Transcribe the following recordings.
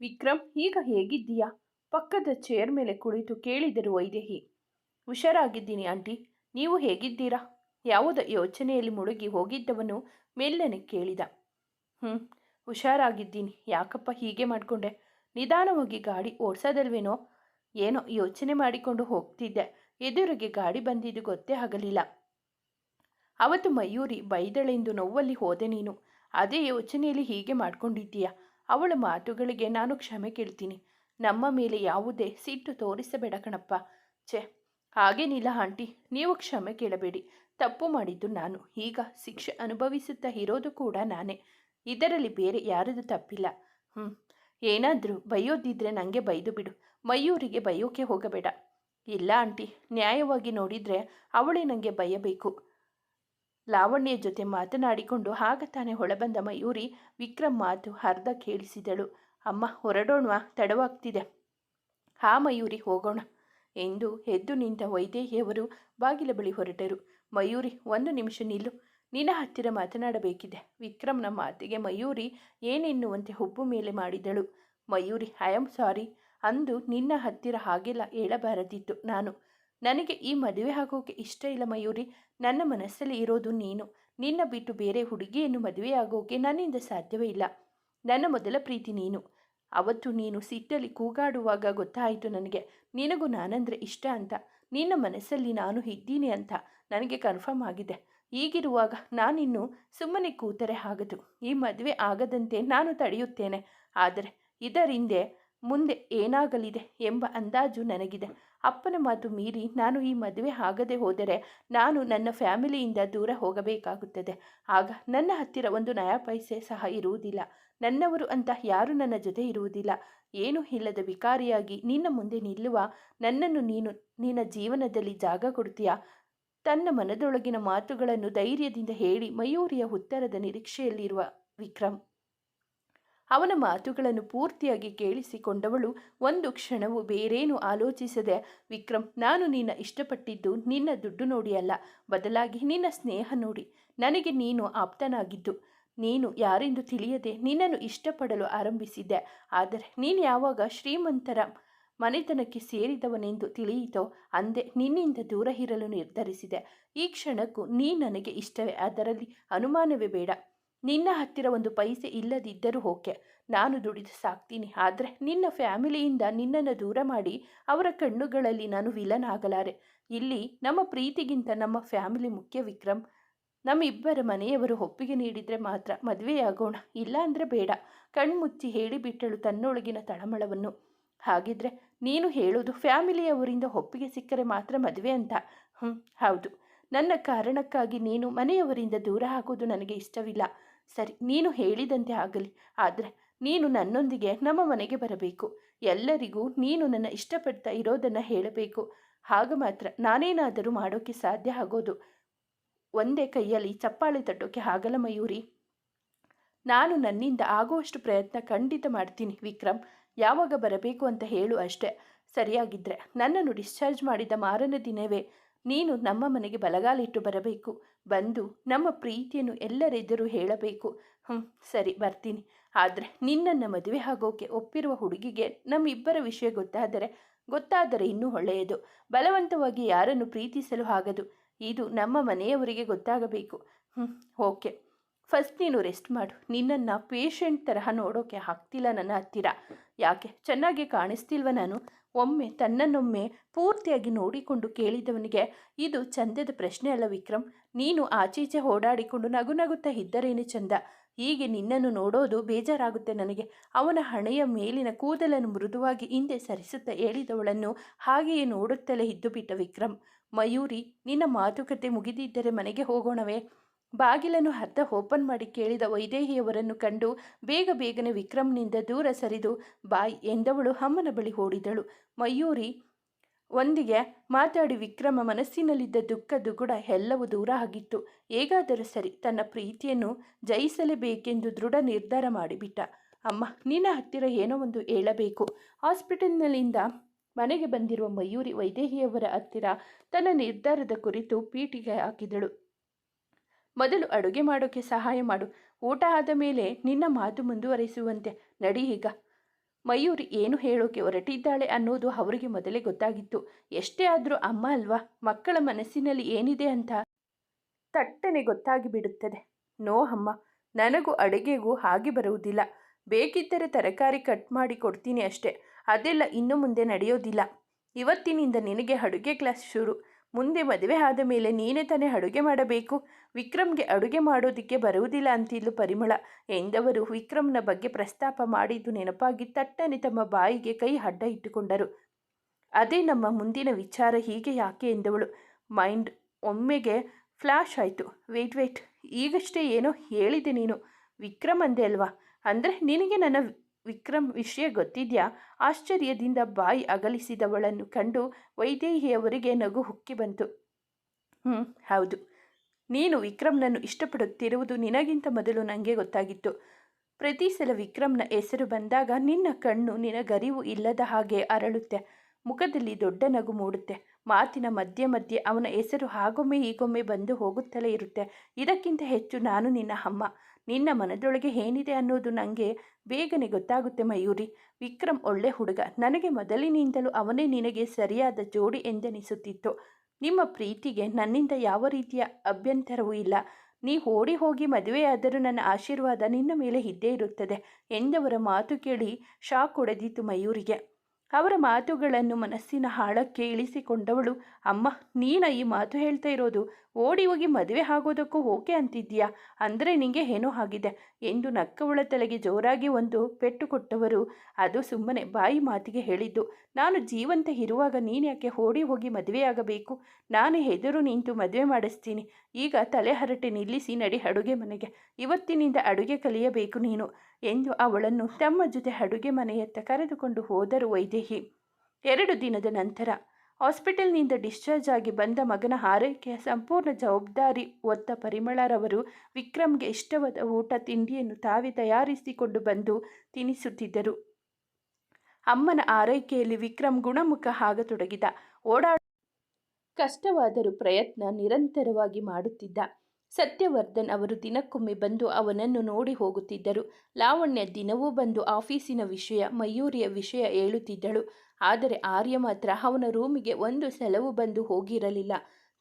ವಿಕ್ರಮ್, ಈಗ ಹೇಗಿದ್ದೀಯಾ? ಪಕ್ಕದ ಚೇರ್ ಮೇಲೆ ಕುಳಿತು ಕೇಳಿದರು ವೈದೇಹಿ. ಹುಷಾರಾಗಿದ್ದೀನಿ ಆಂಟಿ. ನೀವು ಹೇಗಿದ್ದೀರಾ? ಯಾವುದೋ ಯೋಚನೆಯಲ್ಲಿ ಮುಳುಗಿ ಹೋಗಿದ್ದವನು ಮೆಲ್ಲನೆ ಕೇಳಿದ. ಹ್ಞೂ ಹುಷಾರಾಗಿದ್ದೀನಿ. ಯಾಕಪ್ಪ ಹೀಗೆ ಮಾಡಿಕೊಂಡೆ? ನಿಧಾನವಾಗಿ ಗಾಡಿ ಓಡಿಸೋದಲ್ವೇನೋ? ಏನೋ ಯೋಚನೆ ಮಾಡಿಕೊಂಡು ಹೋಗ್ತಿದ್ದೆ. ಎದುರಿಗೆ ಗಾಡಿ ಬಂದಿದ್ದು ಗೊತ್ತೇ ಆಗಲಿಲ್ಲ. ಅವತ್ತು ಮಯೂರಿ ಬೈದಳೆಂದು ನೋವಲ್ಲಿ ಹೋದೆ ನೀನು. ಅದೇ ಯೋಚನೆಯಲ್ಲಿ ಹೀಗೆ ಮಾಡ್ಕೊಂಡಿದ್ದೀಯ? ಅವಳ ಮಾತುಗಳಿಗೆ ನಾನು ಕ್ಷಮೆ ಕೇಳ್ತೀನಿ. ನಮ್ಮ ಮೇಲೆ ಯಾವುದೇ ಸಿಟ್ಟು ತೋರಿಸಬೇಡ ಕಣಪ್ಪ. ಛೆ, ಹಾಗೇನಿಲ್ಲ ಆಂಟಿ, ನೀವು ಕ್ಷಮೆ ಕೇಳಬೇಡಿ. ತಪ್ಪು ಮಾಡಿದ್ದು ನಾನು. ಈಗ ಶಿಕ್ಷೆ ಅನುಭವಿಸುತ್ತಾ ಇರೋದು ಕೂಡ ನಾನೇ. ಇದರಲ್ಲಿ ಬೇರೆ ಯಾರದು ತಪ್ಪಿಲ್ಲ. ಹ್ಞೂ ಏನಾದರೂ ಬೈಯೋದಿದ್ರೆ ನನಗೆ ಬೈದು ಬಿಡು. ಮಯೂರಿಗೆ ಬೈಯೋಕೆ ಹೋಗಬೇಡ. ಇಲ್ಲ ಆಂಟಿ, ನ್ಯಾಯವಾಗಿ ನೋಡಿದರೆ ಅವಳೇ ನನಗೆ ಬೈಯಬೇಕು. ಲಾವಣ್ಯ ಜೊತೆ ಮಾತನಾಡಿಕೊಂಡು ಆಗ ತಾನೇ ಹೊಳಬಂದ ಮಯೂರಿ ವಿಕ್ರಮ್ ಮಾತು ಅರ್ಧ ಕೇಳಿಸಿದಳು. ಅಮ್ಮ, ಹೊರಡೋಣವಾ? ತಡವಾಗ್ತಿದೆ. ಹಾ ಮಯೂರಿ, ಹೋಗೋಣ ಎಂದು ಎದ್ದು ನಿಂತ ವೈದೇಹಿಯವರು ಬಾಗಿಲ ಬಳಿ ಹೊರಟರು. ಮಯೂರಿ, ಒಂದು ನಿಮಿಷ ನಿಲ್ಲು. ನಿನ್ನ ಹತ್ತಿರ ಮಾತನಾಡಬೇಕಿದೆ. ವಿಕ್ರಮ್ನ ಮಾತಿಗೆ ಮಯೂರಿ ಏನೆನ್ನುವಂತೆ ಹುಬ್ಬು ಮೇಲೆ ಮಾಡಿದಳು. ಮಯೂರಿ ಐ ಆಮ್ ಸಾರಿ ಅಂದು ನಿನ್ನ ಹತ್ತಿರ ಹಾಗೆಲ್ಲ ಹೇಳಬಾರದಿತ್ತು. ನಾನು ನನಗೆ ಈ ಮದುವೆ ಆಗೋಕೆ ಇಷ್ಟ ಇಲ್ಲ ಮಯೂರಿ. ನನ್ನ ಮನಸ್ಸಲ್ಲಿ ಇರೋದು ನೀನು. ನಿನ್ನ ಬಿಟ್ಟು ಬೇರೆ ಹುಡುಗಿಯನ್ನು ಮದುವೆ ಆಗೋಕೆ ನನ್ನಿಂದ ಸಾಧ್ಯವೇ ಇಲ್ಲ. ನನ್ನ ಮೊದಲ ಪ್ರೀತಿ ನೀನು. ಅವತ್ತು ನೀನು ಸಿಟ್ಟಲ್ಲಿ ಕೂಗಾಡುವಾಗ ಗೊತ್ತಾಯಿತು ನನಗೆ. ನಿನಗೂ ನಾನಂದರೆ ಇಷ್ಟ ಅಂತ. ನಿನ್ನ ಮನಸ್ಸಲ್ಲಿ ನಾನು ಇದ್ದೀನಿ ಅಂತ ನನಗೆ ಕನ್ಫರ್ಮ್ ಆಗಿದೆ. ಈಗಿರುವಾಗ ನಾನಿನ್ನು ಸುಮ್ಮನೆ ಕೂತರೆ ಆಗದು. ಈ ಮದುವೆ ಆಗದಂತೆ ನಾನು ತಡೆಯುತ್ತೇನೆ. ಆದರೆ ಇದರಿಂದೆ ಮುಂದೆ ಏನಾಗಲಿದೆ ಎಂಬ ಅಂದಾಜು ನನಗಿದೆ. ಅಪ್ಪನ ಮಾತು ಮೀರಿ ನಾನು ಈ ಮದುವೆ ಆಗದೆ ಹೋದರೆ ನಾನು ನನ್ನ ಫ್ಯಾಮಿಲಿಯಿಂದ ದೂರ ಹೋಗಬೇಕಾಗುತ್ತದೆ. ಆಗ ನನ್ನ ಹತ್ತಿರ ಒಂದು ನಯ ಪೈಸೆ ಸಹ ಇರುವುದಿಲ್ಲ. ನನ್ನವರು ಅಂತ ಯಾರು ನನ್ನ ಜೊತೆ ಇರುವುದಿಲ್ಲ. ಏನೂ ಇಲ್ಲದ ವಿಕಾರಿಯಾಗಿ ನಿನ್ನ ಮುಂದೆ ನಿಲ್ಲುವ ನನ್ನನ್ನು ನೀನು, ನಿನ್ನ ಜೀವನದಲ್ಲಿ ಜಾಗ ಕೊಡ್ತೀಯಾ? ತನ್ನ ಮನದೊಳಗಿನ ಮಾತುಗಳನ್ನು ಧೈರ್ಯದಿಂದ ಹೇಳಿ ಮಯೂರಿಯ ಉತ್ತರದ ನಿರೀಕ್ಷೆಯಲ್ಲಿರುವ ವಿಕ್ರಮ್ ಅವನ ಮಾತುಗಳನ್ನು ಪೂರ್ತಿಯಾಗಿ ಕೇಳಿಸಿಕೊಂಡವಳು ಒಂದು ಕ್ಷಣವು ಬೇರೇನು ಆಲೋಚಿಸದೆ, ವಿಕ್ರಮ್, ನಾನು ನಿನ್ನ ಇಷ್ಟಪಟ್ಟಿದ್ದು ನಿನ್ನ ದುಡ್ಡು ನೋಡಿ ಅಲ್ಲ, ಬದಲಾಗಿ ನಿನ್ನ ಸ್ನೇಹ ನೋಡಿ. ನನಗೆ ನೀನು ಆಪ್ತನಾಗಿದ್ದು. ನೀನು ಯಾರೆಂದು ತಿಳಿಯದೆ ನಿನ್ನನ್ನು ಇಷ್ಟಪಡಲು ಆರಂಭಿಸಿದ್ದೆ. ಆದರೆ ನೀನು ಯಾವಾಗ ಶ್ರೀಮಂತರ ಮನೆತನಕ್ಕೆ ಸೇರಿದವನೆಂದು ತಿಳಿಯಿತೋ, ಅಂದೆ ನಿನ್ನಿಂದ ದೂರ ಇರಲು ನಿರ್ಧರಿಸಿದೆ. ಈ ಕ್ಷಣಕ್ಕೂ ನೀ ನನಗೆ ಇಷ್ಟವೇ. ಅದರಲ್ಲಿ ಅನುಮಾನವೇ ಬೇಡ. ನಿನ್ನ ಹತ್ತಿರ ಒಂದು ಪೈಸೆ ಇಲ್ಲದಿದ್ದರೂ ಓಕೆ, ನಾನು ದುಡಿದು ಸಾಕ್ತೀನಿ. ಆದರೆ ನಿನ್ನ ಫ್ಯಾಮಿಲಿಯಿಂದ ನಿನ್ನನ್ನು ದೂರ ಮಾಡಿ ಅವರ ಕಣ್ಣುಗಳಲ್ಲಿ ನಾನು ವಿಲನ್ ಆಗಲಾರೆ. ಇಲ್ಲಿ ನಮ್ಮ ಪ್ರೀತಿಗಿಂತ ನಮ್ಮ ಫ್ಯಾಮಿಲಿ ಮುಖ್ಯ ವಿಕ್ರಮ್. ನಮ್ಮಿಬ್ಬರ ಮನೆಯವರು ಒಪ್ಪಿಗೆ ನೀಡಿದರೆ ಮಾತ್ರ ಮದುವೆಯಾಗೋಣ ಇಲ್ಲ ಅಂದರೆ ಬೇಡ. ಕಣ್ಮುಚ್ಚಿ ಹೇಳಿಬಿಟ್ಟಳು ತನ್ನೊಳಗಿನ ತಳಮಳವನ್ನು. ಹಾಗಿದ್ರೆ ನೀನು ಹೇಳೋದು ಫ್ಯಾಮಿಲಿಯವರಿಂದ ಒಪ್ಪಿಗೆ ಸಿಕ್ಕರೆ ಮಾತ್ರ ಮದುವೆ ಅಂತ? ಹ್ಞೂ ಹೌದು. ನನ್ನ ಕಾರಣಕ್ಕಾಗಿ ನೀನು ಮನೆಯವರಿಂದ ದೂರ ಹಾಕೋದು ನನಗೆ ಇಷ್ಟವಿಲ್ಲ. ಸರಿ, ನೀನು ಹೇಳಿದಂತೆ ಆಗಲಿ. ಆದರೆ ನೀನು ನನ್ನೊಂದಿಗೆ ನಮ್ಮ ಮನೆಗೆ ಬರಬೇಕು. ಎಲ್ಲರಿಗೂ ನೀನು ನನ್ನ ಇಷ್ಟಪಡ್ತಾ ಇರೋದನ್ನು ಹೇಳಬೇಕು. ಹಾಗ ಮಾತ್ರ ನಾನೇನಾದರೂ ಮಾಡೋಕ್ಕೆ ಸಾಧ್ಯ ಆಗೋದು. ಒಂದೇ ಕೈಯಲ್ಲಿ ಚಪ್ಪಾಳೆ ತಟ್ಟೋಕೆ ಆಗಲ್ಲ ಮಯೂರಿ. ನಾನು ನನ್ನಿಂದ ಆಗುವಷ್ಟು ಪ್ರಯತ್ನ ಖಂಡಿತ ಮಾಡ್ತೀನಿ ವಿಕ್ರಮ್. ಯಾವಾಗ ಬರಬೇಕು ಅಂತ ಹೇಳು ಅಷ್ಟೇ. ಸರಿಯಾಗಿದ್ದರೆ ನನ್ನನ್ನು ಡಿಸ್ಚಾರ್ಜ್ ಮಾಡಿದ ಮಾರನೇ ದಿನವೇ. ನೀನು ನಮ್ಮ ಮನೆಗೆ ಬಲಗಾಲಿಟ್ಟು ಬರಬೇಕು. ಬಂದು ನಮ್ಮ ಪ್ರೀತಿಯನ್ನು ಎಲ್ಲರೆದುರು ಹೇಳಬೇಕು. ಹ್ಞೂ ಸರಿ, ಬರ್ತೀನಿ. ಆದರೆ ನಿನ್ನನ್ನು ಮದುವೆ ಆಗೋಕೆ ಒಪ್ಪಿರುವ ಹುಡುಗಿಗೆ ನಮ್ಮಿಬ್ಬರ ವಿಷಯ ಗೊತ್ತಾದರೆ ಗೊತ್ತಾದರೆ ಇನ್ನೂ ಒಳ್ಳೆಯದು. ಬಲವಂತವಾಗಿ ಯಾರನ್ನು ಪ್ರೀತಿಸಲು ಆಗದು. ಇದು ನಮ್ಮ ಮನೆಯವರಿಗೆ ಗೊತ್ತಾಗಬೇಕು. ಹ್ಞೂ ಓಕೆ. ಫಸ್ಟ್ ನೀನು ರೆಸ್ಟ್ ಮಾಡು. ನಿನ್ನನ್ನು ಪೇಷಂಟ್ ತರಹ ನೋಡೋಕೆ ಆಗ್ತಿಲ್ಲ ನನ್ನ ಹತ್ತಿರ. ಯಾಕೆ? ಚೆನ್ನಾಗಿ ಕಾಣಿಸ್ತಿಲ್ವ ನಾನು? ಒಮ್ಮೆ ತನ್ನನ್ನೊಮ್ಮೆ ಪೂರ್ತಿಯಾಗಿ ನೋಡಿಕೊಂಡು ಕೇಳಿದವನಿಗೆ, ಇದು ಚಂದದ ಪ್ರಶ್ನೆ ಅಲ್ಲ ವಿಕ್ರಮ್. ನೀನು ಆಚೀಚೆ ಓಡಾಡಿಕೊಂಡು ನಗು ನಗುತ್ತಾ ಇದ್ದರೇನು ಚಂದ. ಹೀಗೆ ನಿನ್ನನ್ನು ನೋಡೋದು ಬೇಜಾರಾಗುತ್ತೆ ನನಗೆ. ಅವನ ಹಣೆಯ ಮೇಲಿನ ಕೂದಲನ್ನು ಮೃದುವಾಗಿ ಹಿಂದೆ ಸರಿಸುತ್ತಾ ಹೇಳಿದವಳನ್ನು ಹಾಗೆಯೇ ನೋಡುತ್ತಲೇ ಇದ್ದುಬಿಟ್ಟ ವಿಕ್ರಮ್. ಮಯೂರಿ, ನಿನ್ನ ಮಾತುಕತೆ ಮುಗಿದಿದ್ದರೆ ಮನೆಗೆ ಹೋಗೋಣವೇ? ಬಾಗಿಲನ್ನು ಅರ್ಧ ಓಪನ್ ಮಾಡಿ ಕೇಳಿದ ವೈದೇಹಿಯವರನ್ನು ಕಂಡು ಬೇಗ ಬೇಗನೆ ವಿಕ್ರಮ್ನಿಂದ ದೂರ ಸರಿದು, ಬಾಯ್ ಎಂದವಳು ಅಮ್ಮನ ಬಳಿ ಓಡಿದಳು. ಮಯೂರಿ ಒಂದಿಗೆ ಮಾತಾಡಿ ವಿಕ್ರಮ ಮನಸ್ಸಿನಲ್ಲಿದ್ದ ದುಃಖ ದುಗುಡ ಎಲ್ಲವೂ ದೂರ ಆಗಿತ್ತು. ಹೇಗಾದರೂ ಸರಿ, ತನ್ನ ಪ್ರೀತಿಯನ್ನು ಜಯಿಸಲೇಬೇಕೆಂದು ದೃಢ ನಿರ್ಧಾರ ಮಾಡಿಬಿಟ್ಟ. ಅಮ್ಮ, ನಿನ್ನ ಹತ್ತಿರ ಏನೋ ಒಂದು ಹೇಳಬೇಕು. ಹಾಸ್ಪಿಟಲ್ನಲ್ಲಿಂದ ಮನೆಗೆ ಬಂದಿರುವ ಮಯೂರಿ ವೈದೇಹಿಯವರ ಹತ್ತಿರ ತನ್ನ ನಿರ್ಧಾರದ ಕುರಿತು ಪೀಠಿಗೆ ಹಾಕಿದಳು. ಮೊದಲು ಅಡುಗೆ ಮಾಡೋಕ್ಕೆ ಸಹಾಯ ಮಾಡು. ಊಟ ಆದ ಮೇಲೆ ನಿನ್ನ ಮಾತು ಮುಂದುವರಿಸುವಂತೆ ನಡಿ ಈಗ. ಮಯೂರಿ ಏನು ಹೇಳೋಕೆ ಹೊರಟಿದ್ದಾಳೆ ಅನ್ನೋದು ಅವರಿಗೆ ಮೊದಲೇ ಗೊತ್ತಾಗಿತ್ತು. ಎಷ್ಟೇ ಆದರೂ ಅಮ್ಮ ಅಲ್ವಾ? ಮಕ್ಕಳ ಮನಸ್ಸಿನಲ್ಲಿ ಏನಿದೆ ಅಂತ ತಟ್ಟನೆ ಗೊತ್ತಾಗಿ ಬಿಡುತ್ತದೆ. ನೋ ಅಮ್ಮ, ನನಗೂ ಅಡುಗೆಗೂ ಹಾಗೆ ಬರುವುದಿಲ್ಲ. ಬೇಕಿದ್ದರೆ ತರಕಾರಿ ಕಟ್ ಮಾಡಿ ಕೊಡ್ತೀನಿ ಅಷ್ಟೇ. ಅದೆಲ್ಲ ಇನ್ನು ಮುಂದೆ ನಡೆಯೋದಿಲ್ಲ. ಇವತ್ತಿನಿಂದ ನಿನಗೆ ಅಡುಗೆ ಕ್ಲಾಸ್ ಶುರು. ಮುಂದೆ ಮದುವೆ ಆದ ಮೇಲೆ ನೀನೇ ತಾನೇ ಅಡುಗೆ ಮಾಡಬೇಕು? ವಿಕ್ರಮ್ಗೆ ಅಡುಗೆ ಮಾಡೋದಕ್ಕೆ ಬರುವುದಿಲ್ಲ ಅಂತಿದ್ಲು ಪರಿಮಳ. ಎಂದವರು ವಿಕ್ರಮ್ನ ಬಗ್ಗೆ ಪ್ರಸ್ತಾಪ ಮಾಡಿದ್ದು ನೆನಪಾಗಿ ತಟ್ಟನೆ ತಮ್ಮ ಬಾಯಿಗೆ ಕೈ ಅಡ್ಡ ಇಟ್ಟುಕೊಂಡರು. ಅದೇ ನಮ್ಮ ಮುಂದಿನ ವಿಚಾರ ಹೀಗೆ ಯಾಕೆ ಎಂದವಳು. ಮೈಂಡ್ ಒಮ್ಮೆಗೆ ಫ್ಲ್ಯಾಶ್ ಆಯಿತು. ವೆಯ್ಟ್ ವೆಯ್ಟ್ ಈಗಷ್ಟೇ ಏನೋ ಹೇಳಿದೆ ನೀನು. ವಿಕ್ರಮ್ ಅಂದೆ ಅಲ್ವಾ? ಅಂದರೆ ನಿನಗೆ ನನ್ನ ವಿಕ್ರಮ್ ವಿಷಯ ಗೊತ್ತಿದ್ಯಾ? ಆಶ್ಚರ್ಯದಿಂದ ಬಾಯಿ ಅಗಲಿಸಿದವಳನ್ನು ಕಂಡು ವೈದೇಹಿಯವರಿಗೆ ನಗು ಹುಕ್ಕಿ ಬಂತು. ಹ್ಞೂ ಹೌದು. ನೀನು ವಿಕ್ರಮ್ನನ್ನು ಇಷ್ಟಪಡುತ್ತಿರುವುದು ನಿನಗಿಂತ ಮೊದಲು ನನಗೆ ಗೊತ್ತಾಗಿತ್ತು. ಪ್ರತಿ ಸಲ ವಿಕ್ರಮ್ನ ಹೆಸರು ಬಂದಾಗ ನಿನ್ನ ಕಣ್ಣು ನಿನಗರಿವು ಇಲ್ಲದ ಹಾಗೆ ಅರಳುತ್ತೆ. ಮುಖದಲ್ಲಿ ದೊಡ್ಡ ನಗು ಮೂಡುತ್ತೆ. ಮಾತಿನ ಮಧ್ಯೆ ಮಧ್ಯೆ ಅವನ ಹೆಸರು ಹಾಗೊಮ್ಮೆ ಈಗೊಮ್ಮೆ ಬಂದು ಹೋಗುತ್ತಲೇ ಇರುತ್ತೆ. ಇದಕ್ಕಿಂತ ಹೆಚ್ಚು ನಾನು ನಿನ್ನ ಅಮ್ಮ. ನಿನ್ನ ಮನದೊಳಗೆ ಏನಿದೆ ಅನ್ನೋದು ನನಗೆ ಬೇಗನೆ ಗೊತ್ತಾಗುತ್ತೆ ಮಯೂರಿ. ವಿಕ್ರಮ್ ಒಳ್ಳೆ ಹುಡುಗ. ನನಗೆ ಮೊದಲಿನಿಂದಲೂ ಅವನೇ ನಿನಗೆ ಸರಿಯಾದ ಜೋಡಿ ಎಂದೆನಿಸುತ್ತಿತ್ತು. ನಿಮ್ಮ ಪ್ರೀತಿಗೆ ನನ್ನಿಂದ ಯಾವ ರೀತಿಯ ಅಭ್ಯಂತರವೂ ಇಲ್ಲ. ನೀ ಓಡಿ ಹೋಗಿ ಮದುವೆಯಾದರೂ ನನ್ನ ಆಶೀರ್ವಾದ ನಿನ್ನ ಮೇಲೆ ಇದ್ದೇ ಇರುತ್ತದೆ ಎಂದವರ ಮಾತು ಕೇಳಿ ಶಾಕ್ ಹೊಡೆದಿತ್ತು ಮಯೂರಿಗೆ. ಅವರ ಮಾತುಗಳನ್ನು ಮನಸ್ಸಿನ ಹಾಳಕ್ಕೆ ಇಳಿಸಿಕೊಂಡವಳು, ಅಮ್ಮ, ನೀನ ಈ ಮಾತು ಹೇಳ್ತಾ ಇರೋದು? ಓಡಿ ಹೋಗಿ ಮದುವೆ ಆಗೋದಕ್ಕೂ ಓಕೆ ಅಂತಿದ್ದೀಯಾ? ಅಂದರೆ ನಿಂಗೆ ಏನೋ ಆಗಿದೆ? ಎಂದು ನಕ್ಕವಳ ತಲೆಗೆ ಜೋರಾಗಿ ಒಂದು ಪೆಟ್ಟು ಕೊಟ್ಟವರು. ಅದು ಸುಮ್ಮನೆ ಬಾಯಿ ಮಾತಿಗೆ ಹೇಳಿದ್ದು, ನಾನು ಜೀವಂತ ಇರುವಾಗ ನೀನ್ಯಾಕೆ ಓಡಿ ಹೋಗಿ ಮದುವೆಯಾಗಬೇಕು ನಾನು ಹೆದರು ನಿಂತು ಮದುವೆ ಮಾಡಿಸ್ತೀನಿ. ಈಗ ತಲೆ ಹರಟೆ ನಿಲ್ಲಿಸಿ ನಡಿ ಅಡುಗೆ ಮನೆಗೆ. ಇವತ್ತಿನಿಂದ ಅಡುಗೆ ಕಲಿಯಬೇಕು ನೀನು. ಎಂದು ಅವಳನ್ನು ತಮ್ಮ ಜೊತೆ ಅಡುಗೆ ಮನೆಯತ್ತ ಕರೆದುಕೊಂಡು ಹೋದರು ವೈದೇಹಿ. ಎರಡು ದಿನದ ನಂತರ ಹಾಸ್ಪಿಟಲ್ನಿಂದ ಡಿಸ್ಚಾರ್ಜ್ ಆಗಿ ಬಂದ ಮಗನ ಆರೈಕೆಯ ಸಂಪೂರ್ಣ ಜವಾಬ್ದಾರಿ ಒತ್ತ ಪರಿಮಳರವರು ವಿಕ್ರಮ್ಗೆ ಇಷ್ಟವಾದ ಊಟ, ತಿಂಡಿಯನ್ನು ತಾವೇ ತಯಾರಿಸಿಕೊಂಡು ಬಂದು ತಿನ್ನಿಸುತ್ತಿದ್ದರು ಅಮ್ಮನ ಆರೈಕೆಯಲ್ಲಿ ವಿಕ್ರಮ್ ಗುಣಮುಖ ಆಗತೊಡಗಿದ. ಓಡಾಡ, ಕಷ್ಟವಾದರೂ ಪ್ರಯತ್ನ ನಿರಂತರವಾಗಿ ಮಾಡುತ್ತಿದ್ದ. ಸತ್ಯವರ್ಧನ್ ಅವರು ದಿನಕ್ಕೊಮ್ಮೆ ಬಂದು ಅವನನ್ನು ನೋಡಿ ಹೋಗುತ್ತಿದ್ದರು. ಲಾವಣ್ಯ ದಿನವೂ ಬಂದು ಆಫೀಸಿನ ವಿಷಯ, ಮಯೂರಿಯ ವಿಷಯ ಹೇಳುತ್ತಿದ್ದಳು. ಆದರೆ ಆರ್ಯ ಮಾತ್ರ ಅವನ ರೂಮಿಗೆ ಒಂದು ಸಲವೂ ಬಂದು ಹೋಗಿರಲಿಲ್ಲ.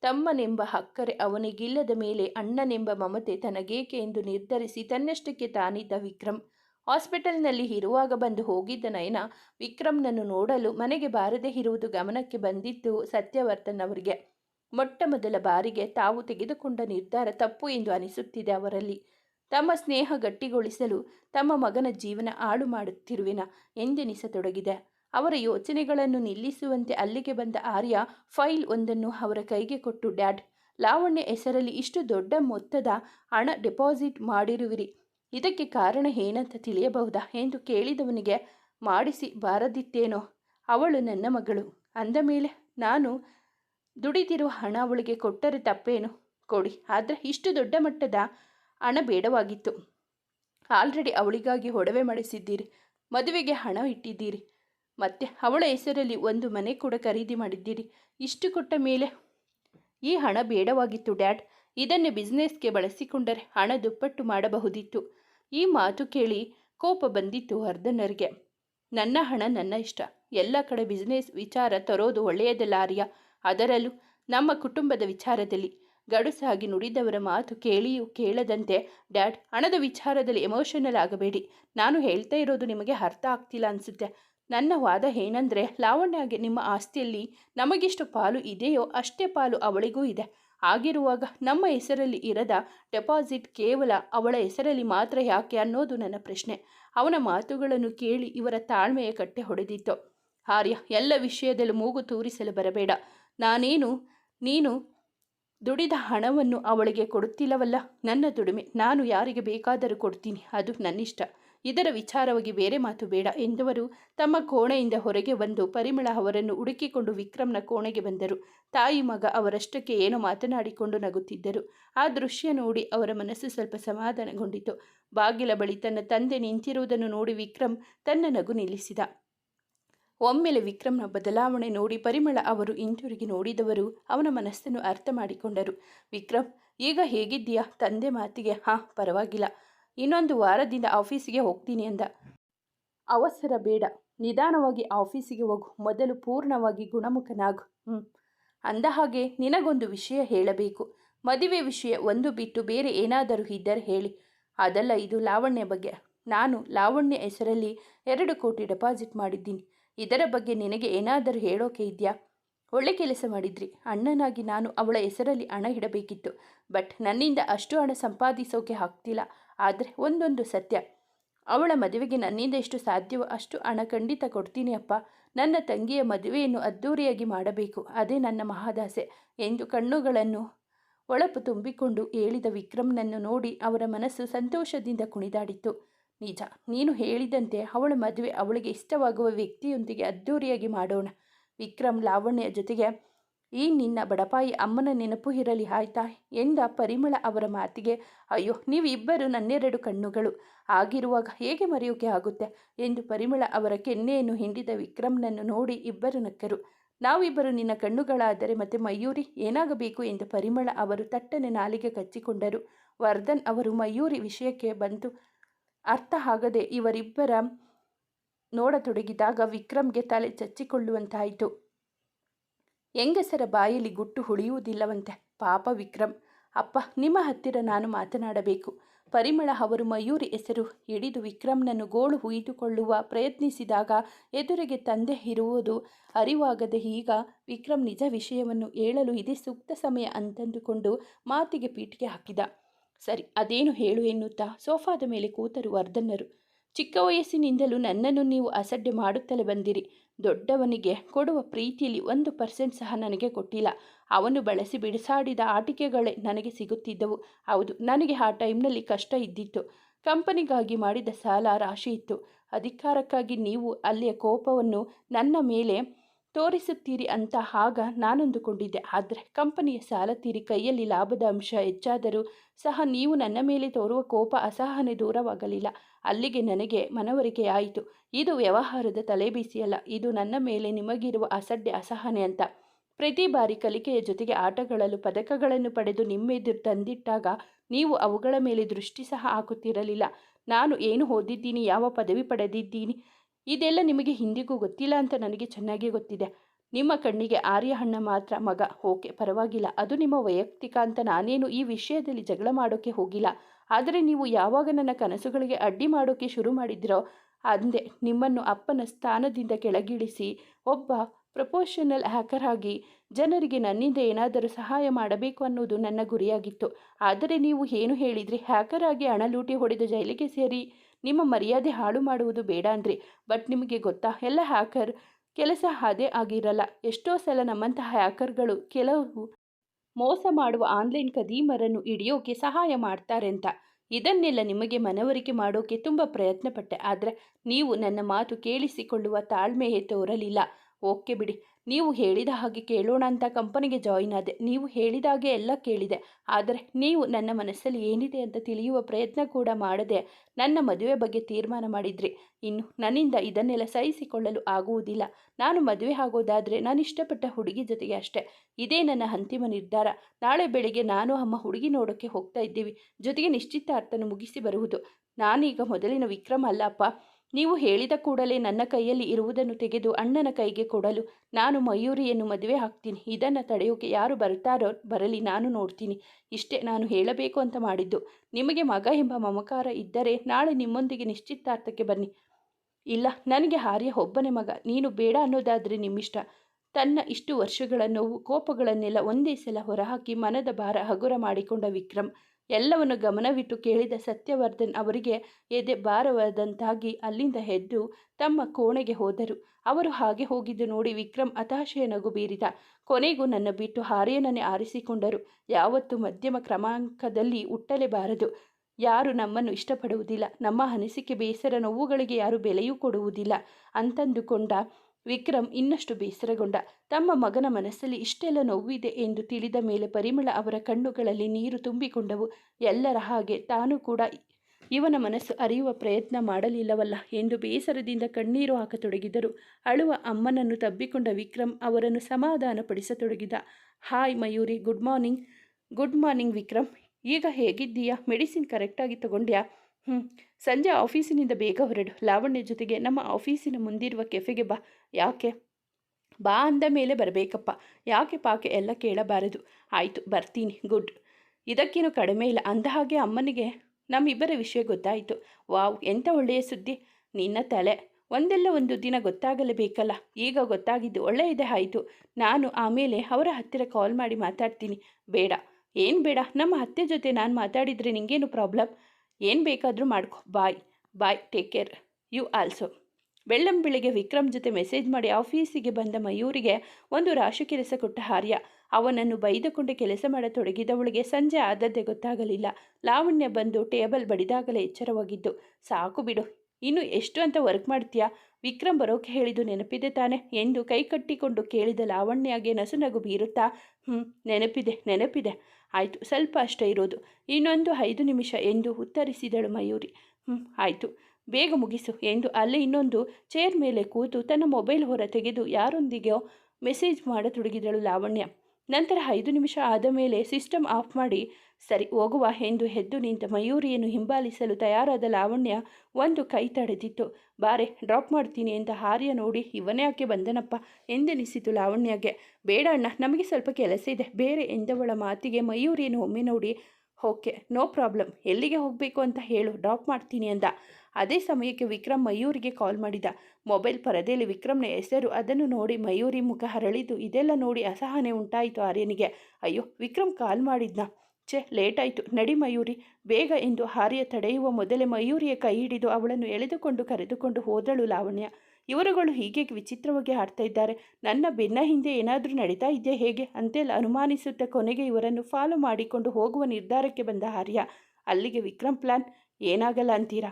ತಮ್ಮನೆಂಬ ಹಕ್ಕರೆ ಅವನಿಗಿಲ್ಲದ ಮೇಲೆ ಅಣ್ಣನೆಂಬ ಮಮತೆ ತನಗೇಕೆ ಎಂದು ನಿರ್ಧರಿಸಿ ತನ್ನಷ್ಟಕ್ಕೆ ತಾನಿದ್ದ ವಿಕ್ರಮ್. ಹಾಸ್ಪಿಟಲ್ನಲ್ಲಿ ಇರುವಾಗ ಬಂದು ಹೋಗಿದ್ದ ನಯನ ವಿಕ್ರಮ್ನನ್ನು ನೋಡಲು ಮನೆಗೆ ಬಾರದೇ ಇರುವುದು ಗಮನಕ್ಕೆ ಬಂದಿತ್ತು ಸತ್ಯವರ್ಧನ್ ಅವರಿಗೆ. ಮೊಟ್ಟ ಮೊದಲ ಬಾರಿಗೆ ತಾವು ತೆಗೆದುಕೊಂಡ ನಿರ್ಧಾರ ತಪ್ಪು ಎಂದು ಅನಿಸುತ್ತಿದೆ ಅವರಲ್ಲಿ. ತಮ್ಮ ಸ್ನೇಹ ಗಟ್ಟಿಗೊಳಿಸಲು ತಮ್ಮ ಮಗನ ಜೀವನ ಹಾಳು ಮಾಡುತ್ತಿರುವೆನ ಎಂದೆನಿಸತೊಡಗಿದೆ. ಅವರ ಯೋಚನೆಗಳನ್ನು ನಿಲ್ಲಿಸುವಂತೆ ಅಲ್ಲಿಗೆ ಬಂದ ಆರ್ಯ ಫೈಲ್ ಒಂದನ್ನು ಅವರ ಕೈಗೆ ಕೊಟ್ಟು, ಡ್ಯಾಡ್, ಲಾವಣ್ಯ ಹೆಸರಲ್ಲಿ ಇಷ್ಟು ದೊಡ್ಡ ಮೊತ್ತದ ಹಣ ಡೆಪಾಸಿಟ್ ಮಾಡಿರುವಿರಿ. ಇದಕ್ಕೆ ಕಾರಣ ಏನಂತ ತಿಳಿಯಬಹುದಾ ಎಂದು ಕೇಳಿದವನಿಗೆ, ಮಾಡಿಸಿ, ಬಾರದಿತ್ತೇನೋ, ಅವಳು ನನ್ನ ಮಗಳು. ಅಂದ ಮೇಲೆ, ನಾನು ದುಡಿದಿರುವ ಹಣ ಅವಳಿಗೆ ಕೊಟ್ಟರೆ ತಪ್ಪೇನು? ಕೊಡಿ. ಆದರೆ ಇಷ್ಟು ದೊಡ್ಡ ಮಟ್ಟದ ಹಣ ಬೇಡವಾಗಿತ್ತು. ಆಲ್ರೆಡಿ ಅವಳಿಗಾಗಿ ಒಡವೆ ಮಾಡಿಸಿದ್ದೀರಿ. ಮದುವೆಗೆ ಹಣ ಇಟ್ಟಿದ್ದೀರಿ. ಮತ್ತು ಅವಳ ಹೆಸರಲ್ಲಿ ಒಂದು ಮನೆ ಕೂಡ ಖರೀದಿ ಮಾಡಿದ್ದೀರಿ. ಇಷ್ಟು ಕೊಟ್ಟ ಮೇಲೆ ಈ ಹಣ ಬೇಡವಾಗಿತ್ತು ಡ್ಯಾಡ್. ಇದನ್ನು ಬಿಸ್ನೆಸ್ಗೆ ಬಳಸಿಕೊಂಡರೆ ಹಣ ದುಪ್ಪಟ್ಟು ಮಾಡಬಹುದಿತ್ತು. ಈ ಮಾತು ಕೇಳಿ ಕೋಪ ಬಂದಿತ್ತು ವರ್ಧನರಿಗೆ ನನ್ನ ಹಣ ನನ್ನ ಇಷ್ಟ. ಎಲ್ಲ ಕಡೆ ಬಿಸ್ನೆಸ್ ವಿಚಾರ ತರೋದು ಒಳ್ಳೆಯದಲ್ಲ ಆರ್ಯ. ಅದರಲ್ಲೂ ನಮ್ಮ ಕುಟುಂಬದ ವಿಚಾರದಲ್ಲಿ ಗಡುಸಾಗಿ ನುಡಿದವರ ಮಾತು ಕೇಳಿಯೂ ಕೇಳದಂತೆ ಡ್ಯಾಡ್, ಹಣದ ವಿಚಾರದಲ್ಲಿ ಎಮೋಷನಲ್ ಆಗಬೇಡಿ. ನಾನು ಹೇಳ್ತಾ ಇರೋದು ನಿಮಗೆ ಅರ್ಥ ಆಗ್ತಿಲ್ಲ ಅನಿಸುತ್ತೆ. ನನ್ನ ವಾದ ಏನಂದರೆ, ಲಾವಣ್ಯಗೆ ನಿಮ್ಮ ಆಸ್ತಿಯಲ್ಲಿ ನಮಗೆಷ್ಟು ಪಾಲು ಇದೆಯೋ ಅಷ್ಟೇ ಪಾಲು ಅವಳಿಗೂ ಇದೆ. ಆಗಿರುವಾಗ ನಮ್ಮ ಹೆಸರಲ್ಲಿ ಇರದ ಡೆಪಾಸಿಟ್ ಕೇವಲ ಅವಳ ಹೆಸರಲ್ಲಿ ಮಾತ್ರ ಯಾಕೆ ಅನ್ನೋದು ನನ್ನ ಪ್ರಶ್ನೆ. ಅವನ ಮಾತುಗಳನ್ನು ಕೇಳಿ ಇವರ ತಾಳ್ಮೆಯ ಕಟ್ಟೆ ಹೊಡೆದಿತ್ತು. ಆರ್ಯ, ಎಲ್ಲ ವಿಷಯದಲ್ಲೂ ಮೂಗು ತೂರಿಸಲು ಬರಬೇಡ. ನಾನೇನು? ನೀನು ದುಡಿದ ಹಣವನ್ನು ಅವಳಿಗೆ ಕೊಡುತ್ತಿಲ್ಲವಲ್ಲ? ನನ್ನ ದುಡಿಮೆ ನಾನು ಯಾರಿಗೆ ಬೇಕಾದರೂ ಕೊಡ್ತೀನಿ ಅದು ನನ್ನಿಷ್ಟ. ಇದರ ವಿಚಾರವಾಗಿ ಬೇರೆ ಮಾತು ಬೇಡ ಎಂದವರು ತಮ್ಮ ಕೋಣೆಯಿಂದ ಹೊರಗೆ ಬಂದು ಪರಿಮಳ ಅವರನ್ನು ಹುಡುಕಿಕೊಂಡು ವಿಕ್ರಮ್ನ ಕೋಣೆಗೆ ಬಂದರು. ತಾಯಿ ಮಗ ಅವರಷ್ಟಕ್ಕೆ ಏನೋ ಮಾತನಾಡಿಕೊಂಡು ನಗುತ್ತಿದ್ದರು. ಆ ದೃಶ್ಯ ನೋಡಿ ಅವರ ಮನಸ್ಸು ಸ್ವಲ್ಪ ಸಮಾಧಾನಗೊಂಡಿತು. ಬಾಗಿಲ ಬಳಿ ತನ್ನ ತಂದೆ ನಿಂತಿರುವುದನ್ನು ನೋಡಿ ವಿಕ್ರಮ್ ತನ್ನ ನಗು ನಿಲ್ಲಿಸಿದ. ಒಮ್ಮೆಲೆ ವಿಕ್ರಮ್ನ ಬದಲಾವಣೆ ನೋಡಿ ಪರಿಮಳ ಅವರು ಹಿಂತಿರುಗಿ ನೋಡಿದವರು ಅವನ ಮನಸ್ಸನ್ನು ಅರ್ಥ ಮಾಡಿಕೊಂಡರು. ವಿಕ್ರಮ್, ಈಗ ಹೇಗಿದ್ದೀಯಾ? ತಂದೆ ಮಾತಿಗೆ, ಹಾಂ, ಪರವಾಗಿಲ್ಲ. ಇನ್ನೊಂದು ವಾರದಿಂದ ಆಫೀಸಿಗೆ ಹೋಗ್ತೀನಿ ಅಂದ. ಅವಸರ ಬೇಡ. ನಿಧಾನವಾಗಿ ಆಫೀಸಿಗೆ ಹೋಗು. ಮೊದಲು ಪೂರ್ಣವಾಗಿ ಗುಣಮುಖನಾಗು. ಹ್ಞೂ ಅಂದ ಹಾಗೆ ನಿನಗೊಂದು ವಿಷಯ ಹೇಳಬೇಕು. ಮದುವೆ ವಿಷಯ ಒಂದು ಬಿಟ್ಟು ಬೇರೆ ಏನಾದರೂ ಇದ್ದರೆ ಹೇಳಿ. ಅದಲ್ಲ, ಇದು ಲಾವಣ್ಯ ಬಗ್ಗೆ. ನಾನು ಲಾವಣ್ಯ ಹೆಸರಲ್ಲಿ ಎರಡು ಕೋಟಿ ಡೆಪಾಸಿಟ್ ಮಾಡಿದ್ದೀನಿ. ಇದರ ಬಗ್ಗೆ ನಿನಗೆ ಏನಾದರೂ ಹೇಳೋಕೆ ಇದೆಯಾ? ಒಳ್ಳೆ ಕೆಲಸ ಮಾಡಿದ್ರಿ. ಅಣ್ಣನಾಗಿ ನಾನು ಅವಳ ಹೆಸರಲ್ಲಿ ಹಣ ಇಡಬೇಕಿತ್ತು. ಬಟ್ ನನ್ನಿಂದ ಅಷ್ಟು ಹಣ ಸಂಪಾದಿಸೋಕೆ ಆಗ್ತಿಲ್ಲ. ಆದರೆ ಒಂದೊಂದು ಸತ್ಯ. ಅವಳ ಮದುವೆಗೆ ನನ್ನಿಂದ ಎಷ್ಟು ಸಾಧ್ಯವೋ ಅಷ್ಟು ಹಣ ಖಂಡಿತ ಕೊಡ್ತೀನಿ ಅಪ್ಪ. ನನ್ನ ತಂಗಿಯ ಮದುವೆಯನ್ನು ಅದ್ಧೂರಿಯಾಗಿ ಮಾಡಬೇಕು. ಅದೇ ನನ್ನ ಮಹಾದಾಸೆ ಎಂದು ಕಣ್ಣುಗಳನ್ನು ಒಳಪು ತುಂಬಿಕೊಂಡು ಹೇಳಿದ ವಿಕ್ರಮ್ನನ್ನು ನೋಡಿ ಅವರ ಮನಸ್ಸು ಸಂತೋಷದಿಂದ ಕುಣಿದಾಡಿತು ನಿಜ, ನೀನು ಹೇಳಿದಂತೆ ಅವಳ ಮದುವೆ ಅವಳಿಗೆ ಇಷ್ಟವಾಗುವ ವ್ಯಕ್ತಿಯೊಂದಿಗೆ ಅದ್ಧೂರಿಯಾಗಿ ಮಾಡೋಣ. ವಿಕ್ರಮ್ ಲಾವಣ್ಯ ಜೊತೆಗೆ, ಈ ನಿನ್ನ ಬಡಪಾಯಿ ಅಮ್ಮನ ನೆನಪು ಇರಲಿ ಆಯ್ತಾ? ಎಂದ ಪರಿಮಳ ಅವರ ಮಾತಿಗೆ, ಅಯ್ಯೋ, ನೀವಿಬ್ಬರು ನನ್ನೆರಡು ಕಣ್ಣುಗಳು. ಆಗಿರುವಾಗ ಹೇಗೆ ಮರೆಯೋಕೆ ಆಗುತ್ತೆ? ಎಂದು ಪರಿಮಳ ಅವರ ಕೆನ್ನೆಯನ್ನು ಹಿಂಡಿದ ವಿಕ್ರಮ್ನನ್ನು ನೋಡಿ ಇಬ್ಬರು ನಕ್ಕರು. ನಾವಿಬ್ಬರು ನಿನ್ನ ಕಣ್ಣುಗಳಾದರೆ ಮತ್ತೆ ಮಯೂರಿ ಏನಾಗಬೇಕು ಎಂದು ಪರಿಮಳ ಅವರು ತಟ್ಟನೆ ನಾಲಿಗೆ ಕಚ್ಚಿಕೊಂಡರು. ವರ್ಧನ್ ಅವರು ಮಯೂರಿ ವಿಷಯಕ್ಕೆ ಬಂತು ಅರ್ಥ ಆಗದೆ ಇವರಿಬ್ಬರ ನೋಡತೊಡಗಿದಾಗ ವಿಕ್ರಮ್ಗೆ ತಲೆ ಚಚ್ಚಿಕೊಳ್ಳುವಂತಾಯಿತು. ಹೆಂಗಸರ ಬಾಯಲ್ಲಿ ಗುಟ್ಟು ಹುಳಿಯುವುದಿಲ್ಲವಂತೆ. ಪಾಪ ವಿಕ್ರಮ್. ಅಪ್ಪ, ನಿಮ್ಮ ಹತ್ತಿರ ನಾನು ಮಾತನಾಡಬೇಕು. ಪರಿಮಳ ಅವರು ಮಯೂರಿ ಹೆಸರು ಹಿಡಿದು ವಿಕ್ರಮ್ನನ್ನು ಗೋಳು ಹುಯ್ದುಕೊಳ್ಳುವ ಪ್ರಯತ್ನಿಸಿದಾಗ ಎದುರಿಗೆ ತಂದೆ ಇರುವುದು ಅರಿವಾಗದೆ ಈಗ ವಿಕ್ರಮ್ ನಿಜ ವಿಷಯವನ್ನು ಹೇಳಲು ಇದೇ ಸೂಕ್ತ ಸಮಯ ಅಂತಂದುಕೊಂಡು ಮಾತಿಗೆ ಪೀಠಿಗೆ ಹಾಕಿದ. ಸರಿ, ಅದೇನು ಹೇಳು ಎನ್ನುತ್ತಾ? ಸೋಫಾದ ಮೇಲೆ ಕೂತರು ವರ್ಧನ್ನರು ಚಿಕ್ಕ ವಯಸ್ಸಿನಿಂದಲೂ ನನ್ನನ್ನು ನೀವು ಅಸಡ್ಡೆ ಮಾಡುತ್ತಲೇ ಬಂದಿರಿ. ದೊಡ್ಡವನಿಗೆ ಕೊಡುವ ಪ್ರೀತಿಯಲ್ಲಿ ಒಂದು ಪರ್ಸೆಂಟ್ ಸಹ ನನಗೆ ಕೊಟ್ಟಿಲ್ಲ. ಅವನು ಬಳಸಿ ಬಿಡಿಸಾಡಿದ ಆಟಿಕೆಗಳೇ ನನಗೆ ಸಿಗುತ್ತಿದ್ದವು. ಹೌದು, ನನಗೆ ಆ ಟೈಮ್ನಲ್ಲಿ ಕಷ್ಟ ಇದ್ದಿತ್ತು. ಕಂಪನಿಗಾಗಿ ಮಾಡಿದ ಸಾಲ ರಾಶಿ ಇತ್ತು. ಅಧಿಕಾರಕ್ಕಾಗಿ ನೀವು ಅಲ್ಲಿಯ ಕೋಪವನ್ನು ನನ್ನ ಮೇಲೆ ತೋರಿಸುತ್ತೀರಿ ಅಂತ ಆಗ ನಾನೊಂದುಕೊಂಡಿದ್ದೆ. ಆದರೆ ಕಂಪನಿಯ ಸಾಲ ತೀರಿ ಕೈಯಲ್ಲಿ ಲಾಭದ ಅಂಶ ಹೆಚ್ಚಾದರೂ ಸಹ ನೀವು ನನ್ನ ಮೇಲೆ ತೋರುವ ಕೋಪ ಅಸಹನೆ ದೂರವಾಗಲಿಲ್ಲ. ಅಲ್ಲಿಗೆ ನನಗೆ ಮನವರಿಕೆಯಾಯಿತು ಇದು ವ್ಯವಹಾರದ ತಲೆಬೀಸಿಯಲ್ಲ ಇದು ನನ್ನ ಮೇಲೆ ನಿಮಗಿರುವ ಅಸಡ್ಡೆ, ಅಸಹನೆ ಅಂತ. ಪ್ರತಿ ಬಾರಿ ಕಲಿಕೆಯ ಜೊತೆಗೆ ಆಟಗಳಲ್ಲೂ ಪದಕಗಳನ್ನು ಪಡೆದು ನಿಮ್ಮೆದುರು ತಂದಿಟ್ಟಾಗ ನೀವು ಅವುಗಳ ಮೇಲೆ ದೃಷ್ಟಿ ಸಹ ಹಾಕುತ್ತಿರಲಿಲ್ಲ. ನಾನು ಏನು ಓದಿದ್ದೀನಿ, ಯಾವ ಪದವಿ ಪಡೆದಿದ್ದೀನಿ ಇದೆಲ್ಲ ನಿಮಗೆ ಹಿಂದಿಗೂ ಗೊತ್ತಿಲ್ಲ ಅಂತ ನನಗೆ ಚೆನ್ನಾಗಿ ಗೊತ್ತಿದೆ. ನಿಮ್ಮ ಕಣ್ಣಿಗೆ ಆರ್ಯ ಹಣ್ಣ ಮಾತ್ರ ಮಗ. ಓಕೆ, ಪರವಾಗಿಲ್ಲ. ಅದು ನಿಮ್ಮ ವೈಯಕ್ತಿಕ ಅಂತ ನಾನೇನು ಈ ವಿಷಯದಲ್ಲಿ ಜಗಳ ಮಾಡೋಕ್ಕೆ ಹೋಗಿಲ್ಲ. ಆದರೆ ನೀವು ಯಾವಾಗ ನನ್ನ ಕನಸುಗಳಿಗೆ ಅಡ್ಡಿ ಮಾಡೋಕ್ಕೆ ಶುರು ಮಾಡಿದಿರೋ, ಅಂದೆ ನಿಮ್ಮನ್ನು ಅಪ್ಪನ ಸ್ಥಾನದಿಂದ ಕೆಳಗಿಳಿಸಿ ಒಬ್ಬ ಪ್ರಪೋಷನಲ್ ಹ್ಯಾಕರ್ ಆಗಿ ಜನರಿಗೆ ನನ್ನಿಂದ ಏನಾದರೂ ಸಹಾಯ ಮಾಡಬೇಕು ಅನ್ನೋದು ನನ್ನ ಗುರಿಯಾಗಿತ್ತು. ಆದರೆ ನೀವು ಏನು ಹೇಳಿದ್ರಿ? ಹ್ಯಾಕರ್ ಆಗಿ ಹಣ ಲೂಟಿ ಹೊಡೆದು ಜೈಲಿಗೆ ಸೇರಿ ನಿಮ್ಮ ಮರ್ಯಾದೆ ಹಾಳು ಮಾಡುವುದು ಬೇಡ ಅಂದ್ರಿ? ಬಟ್ ನಿಮಗೆ ಗೊತ್ತಾ, ಎಲ್ಲ ಹ್ಯಾಕರ್ ಕೆಲಸ ಅದೇ ಆಗಿರಲ್ಲ. ಎಷ್ಟೋ ಸಲ ನಮ್ಮಂತಹ ಹ್ಯಾಕರ್ಗಳು ಕೆಲವು ಮೋಸ ಮಾಡುವ ಆನ್ಲೈನ್ ಕದೀಮರನ್ನು ಹಿಡಿಯೋಕೆ ಸಹಾಯ ಮಾಡ್ತಾರೆ ಅಂತ ಇದನ್ನೆಲ್ಲ ನಿಮಗೆ ಮನವರಿಕೆ ಮಾಡೋಕೆ ತುಂಬ ಪ್ರಯತ್ನಪಟ್ಟೆ. ಆದರೆ ನೀವು ನನ್ನ ಮಾತು ಕೇಳಿಸಿಕೊಳ್ಳುವ ತಾಳ್ಮೆಯೇ ತೋರಲಿಲ್ಲ. ಓಕೆ ಬಿಡಿ. ನೀವು ಹೇಳಿದ ಹಾಗೆ ಕೇಳೋಣ ಅಂತ ಕಂಪನಿಗೆ ಜಾಯಿನ್ ಆದೆ. ನೀವು ಹೇಳಿದ ಹಾಗೆ ಎಲ್ಲ ಕೇಳಿದೆ. ಆದರೆ ನೀವು ನನ್ನ ಮನಸ್ಸಲ್ಲಿ ಏನಿದೆ ಅಂತ ತಿಳಿಯುವ ಪ್ರಯತ್ನ ಕೂಡ ಮಾಡದೆ ನನ್ನ ಮದುವೆ ಬಗ್ಗೆ ತೀರ್ಮಾನ ಮಾಡಿದ್ರಿ. ಇನ್ನು ನನ್ನಿಂದ ಇದನ್ನೆಲ್ಲ ಸಹಿಸಿಕೊಳ್ಳಲು ಆಗುವುದಿಲ್ಲ. ನಾನು ಮದುವೆ ಆಗೋದಾದರೆ ನಾನು ಇಷ್ಟಪಟ್ಟ ಹುಡುಗಿ ಜೊತೆಗೆ ಅಷ್ಟೇ. ಇದೇ ನನ್ನ ಅಂತಿಮ ನಿರ್ಧಾರ. ನಾಳೆ ಬೆಳಿಗ್ಗೆ ನಾನು ಅಮ್ಮ ಹುಡುಗಿ ನೋಡೋಕ್ಕೆ ಹೋಗ್ತಾ ಇದ್ದೀವಿ. ಜೊತೆಗೆ ನಿಶ್ಚಿತಾರ್ಥನ ಮುಗಿಸಿ ಬರುವುದು. ನಾನೀಗ ಮೊದಲಿನ ವಿಕ್ರಮ ಅಲ್ಲಪ್ಪ. ನೀವು ಹೇಳಿದ ಕೂಡಲೇ ನನ್ನ ಕೈಯಲ್ಲಿ ಇರುವುದನ್ನು ತೆಗೆದು ಅಣ್ಣನ ಕೈಗೆ ಕೊಡಲು ನಾನು ಮಯೂರಿಯನ್ನು ಮದುವೆ ಹಾಕ್ತೀನಿ. ಇದನ್ನು ತಡೆಯೋಕೆ ಯಾರು ಬರ್ತಾರೋ ಬರಲಿ, ನಾನು ನೋಡ್ತೀನಿ. ಇಷ್ಟೇ ನಾನು ಹೇಳಬೇಕು ಅಂತ ಮಾಡಿದ್ದು. ನಿಮಗೆ ಮಗ ಎಂಬ ಮಮಕಾರ ಇದ್ದರೆ ನಾಳೆ ನಿಮ್ಮೊಂದಿಗೆ ನಿಶ್ಚಿತಾರ್ಥಕ್ಕೆ ಬನ್ನಿ. ಇಲ್ಲ, ನನಗೆ ಹಾರ್ಯ ಒಬ್ಬನೇ ಮಗ. ನೀನು ಬೇಡ ಅನ್ನೋದಾದರೆ ನಿಮ್ಮಿಷ್ಟ. ತನ್ನ ಇಷ್ಟು ವರ್ಷಗಳ ನೋವು, ಕೋಪಗಳನ್ನೆಲ್ಲ ಒಂದೇ ಸಲ ಹೊರಹಾಕಿ ಮನದ ಭಾರ ಹಗುರ ಮಾಡಿಕೊಂಡ ವಿಕ್ರಮ್ ಎಲ್ಲವನ್ನು ಗಮನವಿಟ್ಟು ಕೇಳಿದ ಸತ್ಯವರ್ಧನ್ ಅವರಿಗೆ ಎದೆ ಭಾರವಾದಂತಾಗಿ ಅಲ್ಲಿಂದ ಎದ್ದು ತಮ್ಮ ಕೋಣೆಗೆ ಹೋದರು. ಅವರು ಹಾಗೆ ಹೋಗಿದ್ದು ನೋಡಿ ವಿಕ್ರಮ್ ಹತಾಶೆಯ ನಗು ಬೀರಿದ. ಕೊನೆಗೂ ನನ್ನ ಬಿಟ್ಟು ಹಾರ್ಯನನ್ನೇ ಆರಿಸಿಕೊಂಡರು. ಯಾವತ್ತು ಮಧ್ಯಮ ಕ್ರಮಾಂಕದಲ್ಲಿ ಹುಟ್ಟಲೇಬಾರದು. ಯಾರು ನಮ್ಮನ್ನು ಇಷ್ಟಪಡುವುದಿಲ್ಲ. ನಮ್ಮ ಅನಿಸಿಕೆ ಬೇಸರ ನೋವುಗಳಿಗೆ ಯಾರು ಬೆಲೆಯೂ ಕೊಡುವುದಿಲ್ಲ. ಅಂತಂದುಕೊಂಡ ವಿಕ್ರಮ್ ಇನ್ನಷ್ಟು ಬೇಸರಗೊಂಡ. ತಮ್ಮ ಮಗನ ಮನಸ್ಸಲ್ಲಿ ಇಷ್ಟೆಲ್ಲ ನೋವಿದೆ ಎಂದು ತಿಳಿದ ಮೇಲೆ ಪರಿಮಳ ಅವರ ಕಣ್ಣುಗಳಲ್ಲಿ ನೀರು ತುಂಬಿಕೊಂಡವು. ಎಲ್ಲರ ಹಾಗೆ ತಾನು ಕೂಡ ಇವನ ಮನಸ್ಸು ಅರಿಯುವ ಪ್ರಯತ್ನ ಮಾಡಲಿಲ್ಲವಲ್ಲ ಎಂದು ಬೇಸರದಿಂದ ಕಣ್ಣೀರು ಹಾಕತೊಡಗಿದರು. ಅಳುವ ಅಮ್ಮನನ್ನು ತಬ್ಬಿಕೊಂಡ ವಿಕ್ರಮ್ ಅವರನ್ನು ಸಮಾಧಾನಪಡಿಸತೊಡಗಿದ. Hi Mayuri, good morning. Good morning Vikram ಈಗ ಹೇಗಿದ್ದೀಯಾ? ಮೆಡಿಸಿನ್ ಕರೆಕ್ಟಾಗಿ ತಗೊಂಡ್ಯಾ? ಹ್ಞೂ ಸಂಜೆ ಆಫೀಸಿನಿಂದ ಬೇಗ ಹೊರಡು. ಲಾವಣ್ಯ ಜೊತೆಗೆ, ನಮ್ಮ ಆಫೀಸಿನ ಮುಂದಿರುವ ಕೆಫೆಗೆ ಬಾ. ಯಾಕೆ? ಬಾ ಅಂದ ಮೇಲೆ ಬರಬೇಕಪ್ಪ. ಯಾಕೆ ಪಾಕೆ ಎಲ್ಲ ಕೇಳಬಾರದು? ಆಯಿತು, ಬರ್ತೀನಿ. ಗುಡ್. ಇದಕ್ಕೇನು ಕಡಿಮೆ ಇಲ್ಲ. ಅಂದ ಹಾಗೆ ಅಮ್ಮನಿಗೆ, ನಮ್ಮಿಬ್ಬರ ವಿಷಯ ಗೊತ್ತಾಯಿತು. ವಾವ್, ಎಂಥ ಒಳ್ಳೆಯ ಸುದ್ದಿ. ನಿನ್ನ ತಲೆ. ಒಂದೆಲ್ಲ ಒಂದು ದಿನ ಗೊತ್ತಾಗಲೇಬೇಕಲ್ಲ ಈಗ ಗೊತ್ತಾಗಿದ್ದು ಒಳ್ಳೆಯದೇ ಆಯಿತು. ನಾನು ಆಮೇಲೆ ಅವರ ಹತ್ತಿರ ಕಾಲ್ ಮಾಡಿ ಮಾತಾಡ್ತೀನಿ. ಬೇಡ. ಏನು ಬೇಡ? ನಮ್ಮ ಅತ್ತೆ ಜೊತೆ ನಾನು ಮಾತಾಡಿದರೆ ನಿಂಗೇನು ಪ್ರಾಬ್ಲಮ್? ಏನು ಬೇಕಾದರೂ ಮಾಡ್ಕೊ. Bye bye take care you also ಬೆಳ್ಳಂ ಬೆಳಿಗ್ಗೆ ವಿಕ್ರಮ್ ಜೊತೆ ಮೆಸೇಜ್ ಮಾಡಿ ಆಫೀಸಿಗೆ ಬಂದ ಮಯೂರಿಗೆ ಒಂದು ರಾಶಿ ಕೆಲಸ ಕೊಟ್ಟ ಹಾರ್ಯ. ಅವನನ್ನು ಬೈದುಕೊಂಡು ಕೆಲಸ ಮಾಡತೊಡಗಿದವಳಿಗೆ ಸಂಜೆ ಆದದ್ದೇ ಗೊತ್ತಾಗಲಿಲ್ಲ. ಲಾವಣ್ಯ ಬಂದು ಟೇಬಲ್ ಬಡಿದಾಗಲೇ ಎಚ್ಚರವಾಗಿದ್ದು, ಸಾಕು ಬಿಡು, ಇನ್ನು ಎಷ್ಟು ಅಂತ ವರ್ಕ್ ಮಾಡ್ತೀಯಾ? ವಿಕ್ರಮ್ ಬರೋಕೆ ಹೇಳಿದ್ದು ನೆನಪಿದೆ ತಾನೆ ಎಂದು ಕೈ ಕಟ್ಟಿಕೊಂಡು ಕೇಳಿದ ಲಾವಣ್ಯಗೆ ನಸುನಗು ಬೀರುತ್ತಾ ಹ್ಞೂ ನೆನಪಿದೆ ನೆನಪಿದೆ. ಆಯಿತು, ಸ್ವಲ್ಪ ಅಷ್ಟೇ ಇರೋದು. ಇನ್ನೊಂದು ಐದು ನಿಮಿಷ ಎಂದು ಉತ್ತರಿಸಿದಳು ಮಯೂರಿ. ಹ್ಞೂ ಆಯಿತು. ಬೇಗ ಮುಗಿಸು ಎಂದು ಅಲ್ಲಿ ಇನ್ನೊಂದು ಚೇರ್ ಮೇಲೆ ಕೂತು ತನ್ನ ಮೊಬೈಲ್ ಹೊರ ತೆಗೆದು ಯಾರೊಂದಿಗೋ ಮೆಸೇಜ್ ಮಾಡತೊಡಗಿದಳು ಲಾವಣ್ಯ. ನಂತರ ಐದು ನಿಮಿಷ ಆದ ಮೇಲೆ ಸಿಸ್ಟಮ್ ಆಫ್ ಮಾಡಿ, ಸರಿ, ಹೋಗುವ ಎಂದು ಎದ್ದು ನಿಂತ ಮಯೂರಿಯನ್ನು ಹಿಂಬಾಲಿಸಲು ತಯಾರಾದ ಲಾವಣ್ಯ ಒಂದು ಕೈ ತಡೆದಿತ್ತು. ಬಾರೆ, ಡ್ರಾಪ್ ಮಾಡ್ತೀನಿ ಅಂತ ಹಾರ್ಯ ನೋಡಿ, ಇವನೇ ಯಾಕೆ ಬಂದನಪ್ಪ ಎಂದೆನಿಸಿತು ಲಾವಣ್ಯಗೆ. ಬೇಡ ಅಣ್ಣ, ನಮಗೆ ಸ್ವಲ್ಪ ಕೆಲಸ ಇದೆ, ಬೇರೆ ಎಂದವಳ ಮಾತಿಗೆ ಮಯೂರಿಯನ್ನು ಒಮ್ಮೆ ನೋಡಿ, ಓಕೆ, ನೋ ಪ್ರಾಬ್ಲಮ್, ಎಲ್ಲಿಗೆ ಹೋಗಬೇಕು ಅಂತ ಹೇಳು, ಡ್ರಾಪ್ ಮಾಡ್ತೀನಿ ಅಂದ. ಅದೇ ಸಮಯಕ್ಕೆ ವಿಕ್ರಮ್ ಮಯೂರಿಗೆ ಕಾಲ್ ಮಾಡಿದ. ಮೊಬೈಲ್ ಪರದೆಯಲ್ಲಿ ವಿಕ್ರಮ್ನ ಹೆಸರು, ಅದನ್ನು ನೋಡಿ ಮಯೂರಿ ಮುಖ ಹರಳಿದ್ದು, ಇದೆಲ್ಲ ನೋಡಿ ಅಸಹನೆ ಉಂಟಾಯಿತು ಆರ್ಯನಿಗೆ. ಅಯ್ಯೋ, ವಿಕ್ರಮ್ ಕಾಲ್ ಮಾಡಿದ್ನ? ಛೇ ಲೇಟ್ ಆಯಿತು ನಡಿ ಮಯೂರಿ, ಬೇಗ ಎಂದು ಹಾರ್ಯ ತಡೆಯುವ ಮೊದಲೇ ಮಯೂರಿಯ ಕೈ ಹಿಡಿದು ಅವಳನ್ನು ಎಳೆದುಕೊಂಡು ಕರೆದುಕೊಂಡು ಹೋದಳು ಲಾವಣ್ಯ. ಇವರುಗಳು ಹೀಗೆ ವಿಚಿತ್ರವಾಗಿ ಆಡ್ತಾ ಇದ್ದಾರೆ. ನನ್ನ ಬೆನ್ನ ಹಿಂದೆ ಏನಾದರೂ ನಡೀತಾ ಇದೆಯೇ ಹೇಗೆ? ಅಂತೆಲ್ಲ ಅನುಮಾನಿಸುತ್ತಾ ಕೊನೆಗೆ ಇವರನ್ನು ಫಾಲೋ ಮಾಡಿಕೊಂಡು ಹೋಗುವ ನಿರ್ಧಾರಕ್ಕೆ ಬಂದ ಹಾರ್ಯ ಅಲ್ಲಿಗೆ ವಿಕ್ರಮ್ ಪ್ಲಾನ್ ಏನಾಗಲ್ಲ ಅಂತೀರಾ?